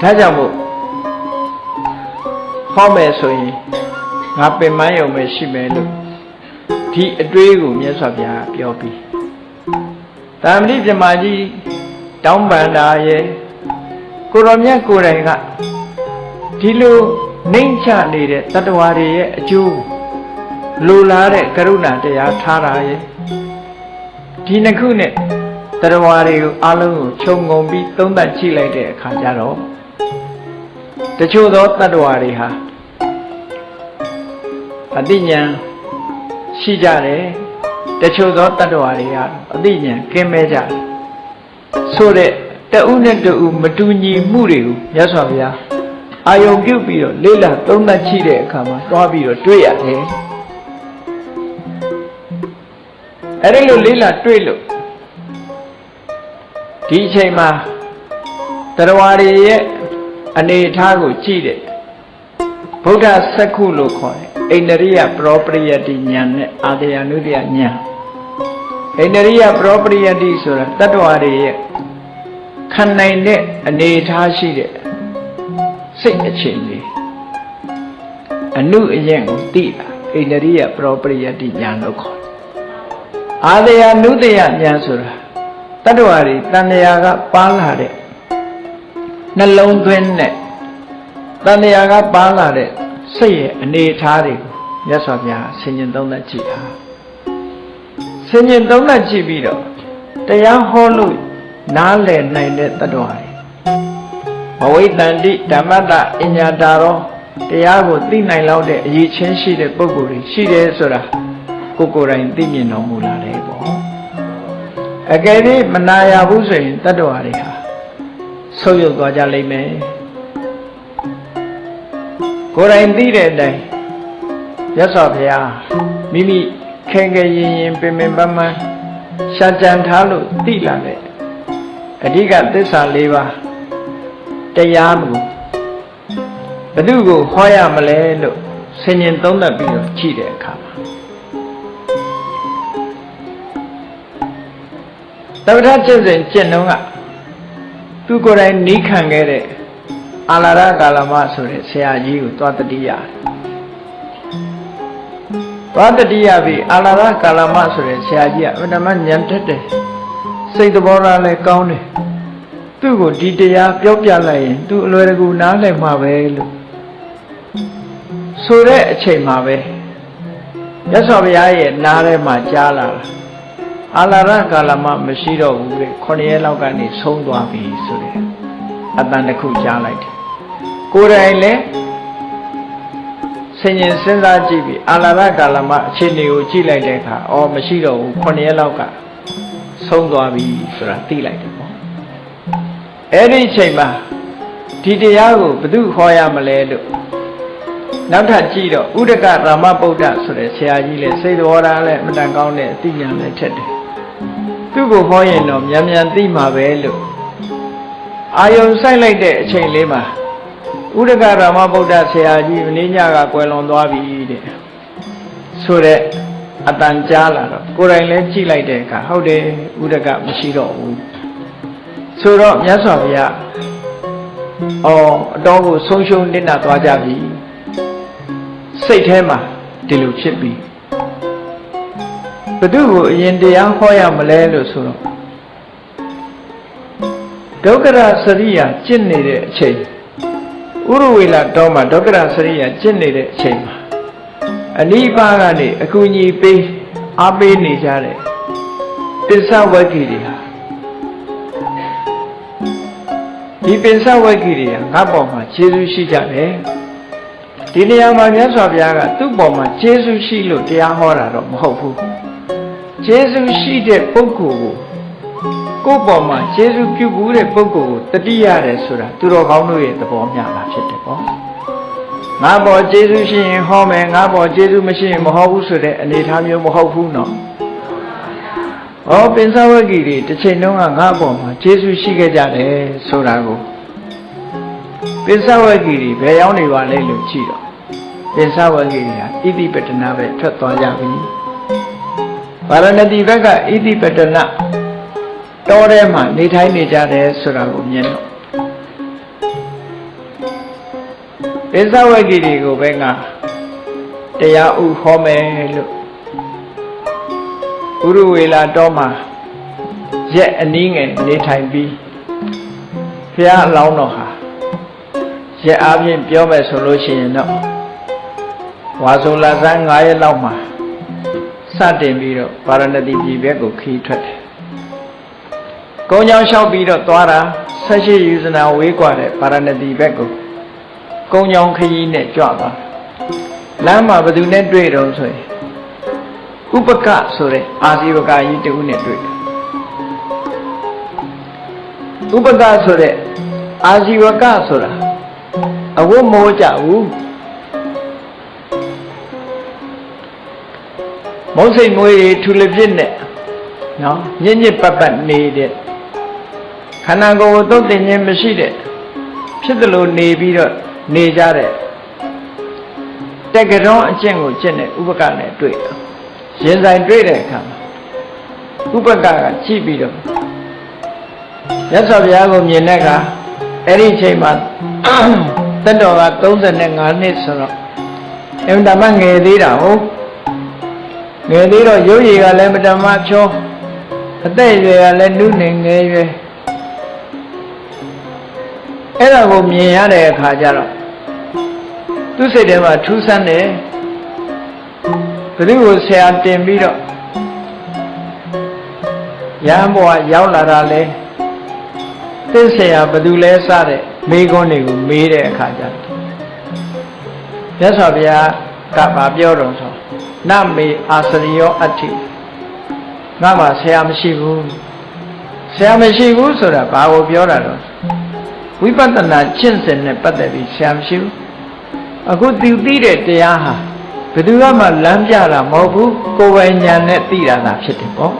ဒါကြောင့်မို့ဟောမယ်ဆိုရင်ငါပင်မယုံပဲရှိမယ်လို့ဒီအတွေးကိုမြတ်စွာဘုရားပြောပြီးတာမဏိပြမကြီးတောင်းပန်တာရဲ့ကိုရောမြတ်ကိုယ်တိုင်ကဒီလိုနှိမ့်ချနေတဲ့တတ္တဝါတွေရဲ့အကျိုးလိုလားတဲ့ကရုဏာတရားထားတာရဲ့ဒီနှစ်ခုနဲ့တတ္တဝါတွေကိုအလုံးကိုခြုံငုံပြီးသုံးသပ်ကြည့်လိုက်တဲ့အခါကျတော့ တချို့သောတတ္တဝါတွေဟာအတိညာဏ်ရှိကြတယ်တချို့သောတတ္တဝါတွေကအတိညာဏ်ကင်းမဲ့ကြတယ်ဆိုတဲ့တဦးနဲ့တဦးမတူညီမှုတွေကိုမြတ်စွာဘုရားအာယုံပြုတ်ပြီးတော့လေးလာသုံးသပ်ကြည့်တဲ့အခါမှာတွားပြီးတော့တွေ့ရတယ်အဲ့ဒီလိုလေးလာတွေ့လို့ဒီအချိန်မှာတရားတွေရဲ့ အနေအထားကိုကြည့်တဲ့ဗုဒ္ဓစက္ခုလို့ခေါ်တယ်အိန္ဒရိယပရောပရိယတိဉာဏ်နဲ့အာတယနုတ္တယဉာဏ်အိန္ဒရိယပရောပရိယတိဆိုတာတတ္တဝါတွေရဲ့ခံနိုင်တဲ့အနေအထားရှိတဲ့စိတ်အခြေအနေအနုအယံကိုသိတာအိန္ဒရိယပရောပရိယတိဉာဏ်လို့ခေါ်တယ်အာတယနုတ္တယဉာဏ်ဆိုတာတတ္တဝါတွေတဏှာကပါလာတဲ့ နှလုံးသွင်းတဲ့တဏှာကပါလာတဲ့စိတ်ရဲ့အနေအထားတွေကိုမြတ်စွာဘုရားဆင်ញင်သုံးသပ်ကြည့်တာဆင်ញင်သုံးသပ်ကြည့်ပြီးတော့တရားဟောလို့နားလည်နိုင်တဲ့တ attva တွေဘဝိတန္တိဓမ္မတအညာတာရောတရားကိုသိနိုင်လောက်တဲ့အရေးချင်းရှိတဲ့ပုဂ္ဂိုလ်တွေရှိတယ်ဆိုတာကိုယ်ကိုယ်တိုင်သိမြင်တော်မူလာတယ်ပေါ့အကယ်၍မနာရဘူးဆိုရင်တ attva တွေဟာ ဆုပ်ယုပ်သွားကြလိမ့်မယ်ကိုယ်တိုင်သိတဲ့အတိုင်းရသော်ဘုရားမိမိခင်ခင်ရင်ရင်ပင်ပင်ပန်းပန်းရှာကြံထားလို့သိလာတဲ့အဓိကသစ္စာ၄ပါးတရားကိုဘ누구ကိုဟောရမလဲလို့ဆင်ញင်သုံးသပ်ပြီးတော့ကြည့်တဲ့အခါမှာတပ္ပထကျင့်စဉ်ကျင့်တော့က သူကိုယ်တိုင်နီးခံခဲ့တဲ့အာလာရကာလမဆိုတဲ့ဆရာကြီးကိုသွားတတိယသွားတတိယပြီအာလာရကာလမဆိုတဲ့ဆရာကြီးကအမှန်တမ်းဉာဏ်တက်တယ်စိတ်သဘောထားလည်းကောင်းတယ်သူ့ကိုဒီတရားပြောပြလိုက်ရင်သူအလွယ်တကူနားလည်မှာပဲလို့ဆိုတဲ့အချိန်မှာပဲရသော်ဘုရားရဲ့နားထဲမှာကြားလာတာ အာလာရကာလမမရှိတော့ဘူးလေ9ရက်လောက်ကနေဆုံးသွားပြီဆိုတဲ့အတန်တစ်ခုကြားလိုက်တယ်ကိုယ်တိုင်လည်းဆင်ញင်စဉ်းစားကြည့်ပြီးအာလာရကာလမအခြေအနေကိုကြည့်လိုက်တဲ့အခါအော်မရှိတော့ဘူး9ရက်လောက်ကဆုံးသွားပြီဆိုတာသိလိုက်တယ်ပေါ့အဲ့ဒီအချိန်မှာဒီတရားကိုဘယ်သူဟောရမလဲလို့နောက်ထပ်ကြည့်တော့ဥဒကရာမဗုဒ္ဓဆိုတဲ့ဆရာကြီးလည်းစိတ်တော်ရာလည်းအမတန်ကောင်းတဲ့အသိဉာဏ်လည်းထက်တယ် သူ့ကိုဟောရင်တော့မြန်မြန်သိမှာပဲလို့အာယုံဆိုင်လိုက်တဲ့အချိန်လေးမှာဥဒကရာမဗုဒ္ဓဆရာကြီးမင်းညကကွယ်လွန်သွားပြီတဲ့ဆိုတဲ့အတန်ကြားလာတော့ကိုယ်တိုင်လည်းကြည့်လိုက်တဲ့အခါဟုတ်တယ်ဥဒကမရှိတော့ဘူးဆိုတော့မြတ်စွာဘုရားအော်အတော်ကိုဆုံးရှုံးနစ်နာသွားကြပြီစိတ်ထဲမှာဒီလိုဖြစ်ပြီး ဘု து ကိုအရင်တရားဟောရမလဲလို့ဆိုတော့ဒုက္ခရစရိယာကျင့်နေတဲ့အချိန်ဥရဝေလာတောမှာဒုက္ခရစရိယာကျင့်နေတဲ့အချိန်မှာအနိပါကနေအကူအညီပေးအားပေးနေကြတဲ့ပစ္စဝဂ္ဂီတွေဟာဒီပစ္စဝဂ္ဂီတွေဟာငါ့ပေါ်မှာခြေဆုရှိကြတယ်ဒီနေရာမှာမြတ်စွာဘုရားကသူ့ပေါ်မှာခြေဆုရှိလို့တရားဟောတာတော့မဟုတ်ဘူး ခြေဆုရှိတဲ့ပုဂ္ဂိုလ်ကိုကိုယ့်ပေါ်မှာခြေဆုပြုဘူးတဲ့ပုဂ္ဂိုလ်ကိုတတိရတယ်ဆိုတာသူတော်ကောင်းတို့ရဲ့သဘောမျှတာဖြစ်တယ်ပေါ့ငါပေါ်ခြေဆုရှိရင်ဟောမယ်ငါပေါ်ခြေဆုမရှိရင်မဟောဘူးဆိုတဲ့အနေအထားမျိုးမဟုတ်ဘူးနော်ဟောပင်စဝဂ္ဂီတွေတစ်ချိန်လုံးကငါ့ပေါ်မှာခြေဆုရှိခဲ့ကြတယ်ဆိုတာကိုပင်စဝဂ္ဂီတွေဘယ်ရောက်နေပါလဲလို့ကြည့်တော့ပင်စဝဂ္ဂီတွေဟာဣတိပတနာပဲထွက်သွားကြပြီ ဗာရဏတိဘက်ကဣတိပတနာတောထဲမှာနေထိုင်နေကြတယ်ဆိုတာကိုမြင်တော့ပိဿဝဂီတွေကိုပဲငါတရားဥဟောမယ်လို့ဥရဝေလာတော်မှာရက်အနည်းငယ်နေထိုင်ပြီးဘုရားအလောင်းတော်ဟာရက်အားဖြင့်ပြောမယ်ဆိုလို့ရှိရင်တော့ဝါဆိုလာဆန်း9ရက်လောက်မှာ စတင်ပြီးတော့ပါရဏတိပြည်ဘက်ကိုခီးထွက်တယ်။ကုန်းချောင်းလျှောက်ပြီးတော့သွားတာဆက်ရှိယူဇနာဝေးกว่าတဲ့ပါရဏတိဘက်ကိုကုန်းချောင်းခရီးနဲ့ကြွသွား။လမ်းမှာဘယ်သူနဲ့တွေ့တော့ဆိုရင်ဥပကဆိုတဲ့အာဇီဝကကြီးတဦးနဲ့တွေ့တယ်။ဥပကဆိုတဲ့အာဇီဝကဆိုတာအဝတ်မိုးကြဘူး မုံစိတ်မွေးတွေထူလပြစ်နဲ့နော်ညစ်ညစ်ပတ်ပတ်နေတဲ့ခန္ဓာကိုယ်ကိုသုတ်တင်ခြင်းမရှိတဲ့ဖြစ်သလိုနေပြီးတော့နေကြတဲ့တက္ကရောအကျင့်ကိုကျင့်တဲ့ဥပကနဲ့တွေ့တယ်ရင်ဆိုင်တွေ့တဲ့အခါမှာဥပကကကြည့်ပြီးတော့ရသော်ဘုရားကိုမြင်တဲ့အခါအဲ့ဒီအချိန်မှာတက်တော်က35နှစ်ဆိုတော့အင်တမငယ်သေးတာဟုတ် ငယ်သေးတော့ရုပ်ရည်ကလည်းမတမချောအသက်အရွယ်ကလည်းနုနေငယ်ရွယ်အဲ့ဒါကိုမြင်ရတဲ့အခါကျတော့သူ့စိတ်ထဲမှာထူးဆန်းတယ်ဘယ်သူကိုဆရာတင်ပြီးတော့ရဟန်းဘဝရောက်လာတာလဲသစ္ဆရာဘယ်သူလဲစတဲ့မိကုန်းတွေကိုမေးတဲ့အခါကျတော့မြတ်စွာဘုရားကဗာပြောတော်ဆို နမေအာစရိယောအဋ္ဌိငါမှဆရာမရှိဘူးဆရာမရှိဘူးဆိုတာဘာကိုပြောတာတော့ဝိပဿနာကျင့်စဉ်နဲ့ပတ်သက်ပြီးဆရာမရှိဘူးအခုသူသိတဲ့တရားဟာဘယ်သူမှလမ်းပြတာမဟုတ်ဘူးကိုယ်ပိုင်ဉာဏ်နဲ့သိတာသာဖြစ်တယ်ပေါ့